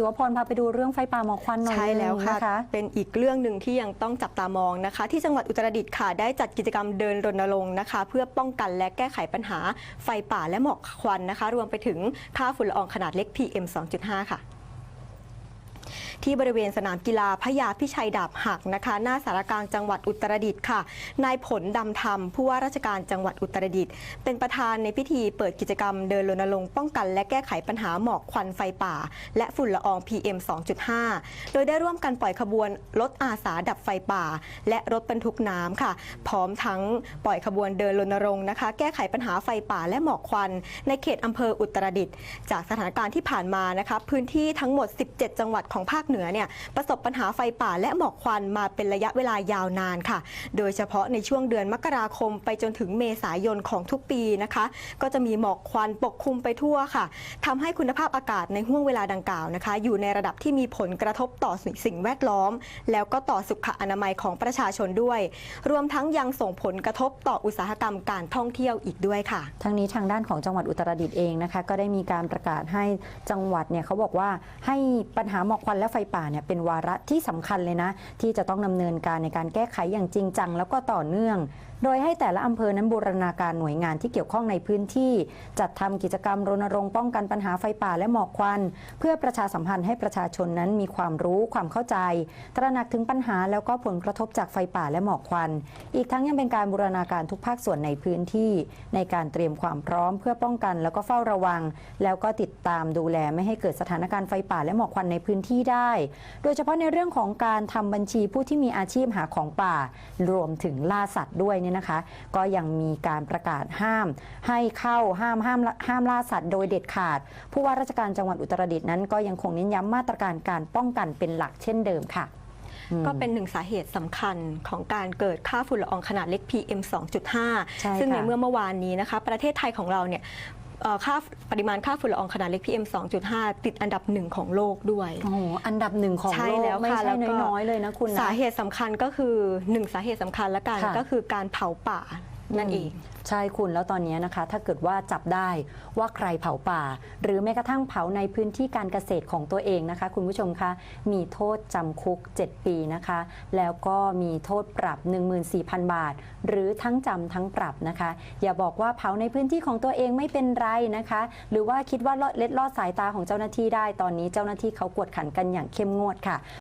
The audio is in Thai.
ศิวพรพาไปดูเรื่องไฟป่าหมอกควันหน่อยใช่แล้วค่ะนะคะเป็นอีกเรื่องหนึ่งที่ยังต้องจับตามองนะคะ ที่จังหวัดอุตรดิตถ์ค่ะได้จัดกิจกรรมเดินรณรงค์นะคะ เพื่อป้องกันและแก้ไขปัญหาไฟป่าและหมอกควันนะคะ รวมไปถึงค่าฝุ่นละอองขนาดเล็ก PM 2.5 ค่ะ ที่บริเวณสนามกีฬาพญาพิชัยดาบหักนะคะ หน้าสารกลางจังหวัดอุตรดิตถ์ค่ะนายผลดำธรรมผู้ว่าราชการจังหวัดอุตรดิตถ์เป็นประธานในพิธีเปิดกิจกรรมเดินรณรงค์ป้องกัน และแก้ไขปัญหาหมอกควันไฟป่า และฝุ่นละออง PM 2.5 โดยได้ร่วมกันปล่อยขบวนรถอาสาดับไฟป่า และรถบรรทุกน้ำค่ะ พร้อมทั้งปล่อยขบวนเดินรณรงค์นะคะ แก้ไขปัญหาไฟป่าและหมอกควัน ในเขตอำเภออุตรดิตถ์จากสถานการณ์ที่ผ่านมานะคะพื้นที่ทั้งหมด 17 จังหวัดของภาคเหนือเนี่ยประสบปัญหาไฟป่าและหมอกควันมาเป็นระยะเวลายาวนานค่ะ โดยเฉพาะในช่วงเดือนมกราคมไปจนถึงเมษายนของทุกปีนะคะ ก็จะมีหมอกควันปกคลุมไปทั่วค่ะทำให้คุณภาพอากาศในห่วงเวลาดังกล่าวนะคะ อยู่ในระดับที่มีผลกระทบต่อสิ่งแวดล้อม แล้วก็ต่อสุขอนามัยของประชาชนด้วย รวมทั้งยังส่งผลกระทบต่ออุตสาหกรรมการท่องเที่ยวอีกด้วยค่ะ ทั้งนี้ทางด้านของจังหวัดอุตรดิตถ์เองนะคะ ก็ได้มีการประกาศให้จังหวัดเนี่ยเขาบอกว่าให้ปัญหาหมอกควันและไฟฟป่าเนี่ยเป็นวาระที่สำคัญเลยนะ ที่จะต้องดำเนินการในการแก้ไขอย่างจริงจังแล้วก็ต่อเนื่อง โดยให้แต่ละอำเภอนั้นบูรณาการหน่วยงานที่เกี่ยวข้องในพื้นที่ จัดทำกิจกรรมรณรงค์ป้องกันปัญหาไฟป่าและหมอกควัน เพื่อประชาสัมพันธ์ให้ประชาชนนั้นมีความรู้ความเข้าใจ ตระหนักถึงปัญหาแล้วก็ผลกระทบจากไฟป่าและหมอกควัน อีกทั้งยังเป็นการบูรณาการทุกภาคส่วนในพื้นที่ ในการเตรียมความพร้อม เพื่อป้องกันแล้วก็เฝ้าระวัง แล้วก็ติดตามดูแลไม่ให้เกิดสถานการณ์ไฟป่าและหมอกควันในพื้นที่ได้โดยเฉพาะในเรื่องของการทำบัญชีผู้ที่มีอาชีพหาของป่า รวมถึงล่าสัตว์ด้วยเนี่ยนะคะ ก็ยังมีการประกาศห้าม ให้เข้าห้ามห้ามห้ามล่าสัตว์โดยเด็ดขาด ผู้ว่าราชการจังหวัดอุตรดิตถ์นั้น ก็ยังคงเน้นย้ำมาตรการการป้องกันเป็นหลักเช่นเดิมค่ะอืมก็เป็นหนึ่งสาเหตุสำคัญของการเกิดค่าฝุ่นละอองขนาดเล็ก PM ใช่2.5 ซึ่งในค่ะเมื่อเมื่อวานนี้นะคะ ประเทศไทยของเราเนี่ย เอ่อค่าปริมาณค่าฝุ่นละอองขนาดเล็ก PM 2.5 ติดอันดับหนึ่งของโลกด้วย โอ้โหอันดับหนึ่งของใช่โลกแล้วไม่ค่ะใช่แล้วก็ น้อยๆเลยนะคุณนะ สาเหตุสำคัญก็คือหนึ่งสาเหตุสำคัญละกันค่ะ ก็คือการเผาป่า นั่นเองใช่คุณแล้วตอนนี้นะคะ ถ้าเกิดว่าจับได้ว่าใครเผาป่า หรือแม้กระทั่งเผาในพื้นที่การเกษตรของตัวเองนะคะ คุณผู้ชมคะมีโทษจำคุก 7 ปีนะคะ แล้วก็มีโทษปรับ 14,000 บาท หรือทั้งจำทั้งปรับนะคะ อย่าบอกว่าเผาในพื้นที่ของตัวเองไม่เป็นไรนะคะ หรือว่าคิดว่าเล็ดลอดสายตาของเจ้าหน้าที่ได้ตอนนี้เจ้าหน้าที่เขากวดขันกันอย่างเข้มงวดค่ะ